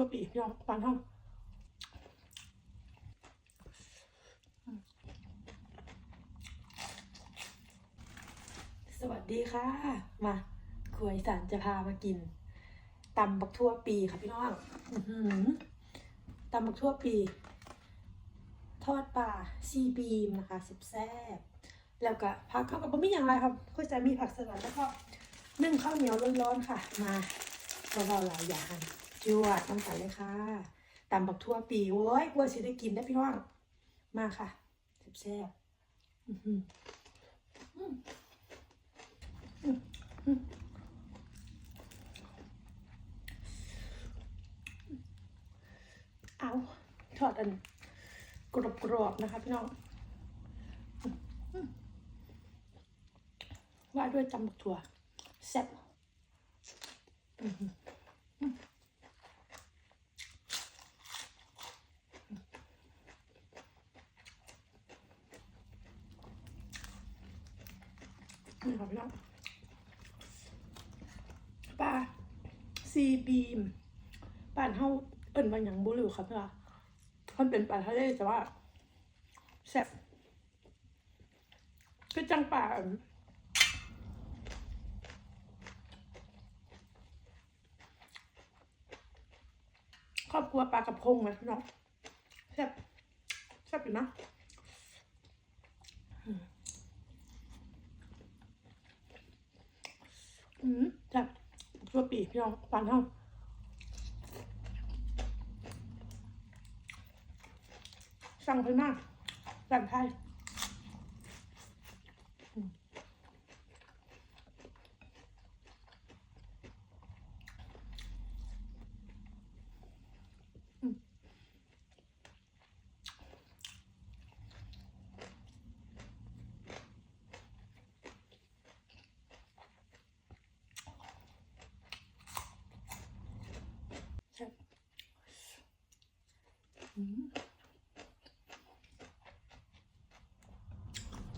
ทั่วปีพี่น้องปานห้องสวัสดีค่ะ มาครัวอีสานจะพามากินตำบักทั่วปีค่ะพี่น้องตำบักทั่วปี ทอดปลาซีบีมนะคะสิบแซ่บแล้วก็ผักเข้ากับบะหมี่อย่างไรครับก็จะมีผักสลัดแล้วก็นึ่งข้าวเหนียวร้อนๆค่ะ มาเราๆหลายอย่าง จวดน้ำตาลเลยค่ะตำบักทั่วปีโว้ยกลัวสิได้กินได้พี่น้อง มาค่ะสิบแซ่บอื้อหืออืมอืมอืมเอาทอดอันกรอบๆนะคะพี่น้องว่าด้วยจำบักถั่วแซ่บอื้อหืออืม นี่ค่ะพี่น้องปลาซีบีมป่านเฮาเอิ้นว่าหยังบ่รู้ค่ะพี่น้องมันเป็นปลาทะเลแต่ว่าแซ่บก็จังปลาครอบครัวปลากระพงไหมพี่น้องแซ่บแซ่บอยู่นะ อืมอืมแซ่บตัวปีพี่น้องฟันเท่าสั่งไปมากแบบไทยอืมอืมแซ่บอืม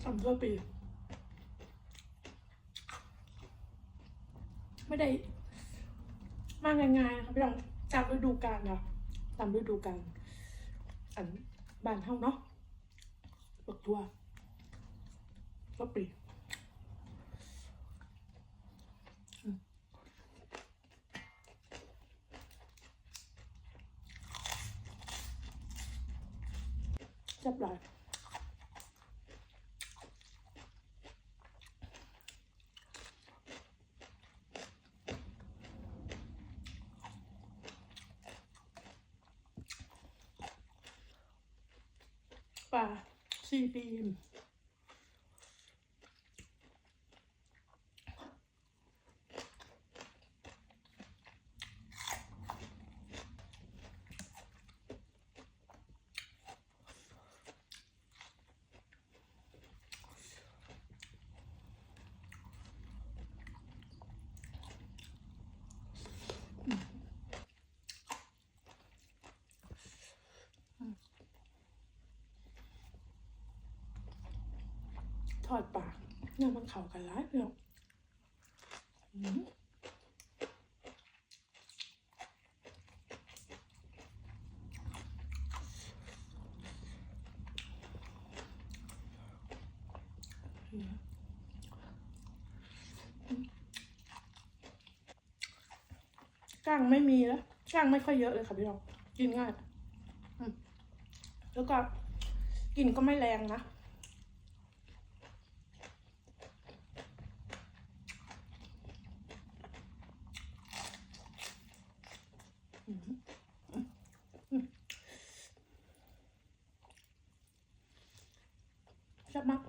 ทำทั่วปี ไม่ได้ มาง่ายๆนะคะพี่น้องตามฤดูกาลค่ะตามฤดูกาลอันบานเฮาเนาะบักทั่วทั่วปีอืมแซ่บหลาย ป่าซีบี อดปลาเนี่ยมันเข้ากันร้ายเดียวอืมอืมก้างไม่มีแล้วก้างไม่ค่อยเยอะเลยค่ะพี่น้องกินง่ายแล้วก็กลินก็ไม่แรงนะ แซ่บมาก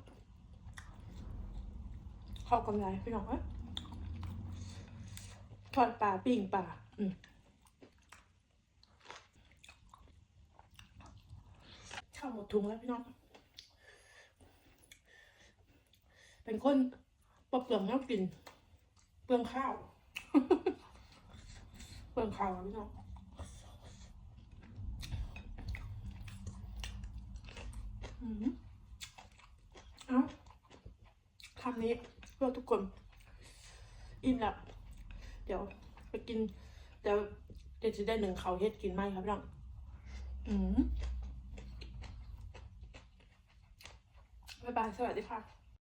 เข้ากันไรพี่น้องเอ้ยทอดปลาปิ้งปลาอืมข้าวหมดถุงแล้วพี่น้อง เป็นคนปเปลืองน้ำกิน เปลืองข้าว เปลืองข้าวพี่น้อง อืม เอาคำนี้เพื่อทุกคน อิ่มแล้วเดี๋ยวไปกิน เดี๋ยวเดี๋ยวจะได้หนึ่งเขาเฮ็ดกินไหมครับพี่น้องอืมบ๊ายบาย สวัสดีค่ะ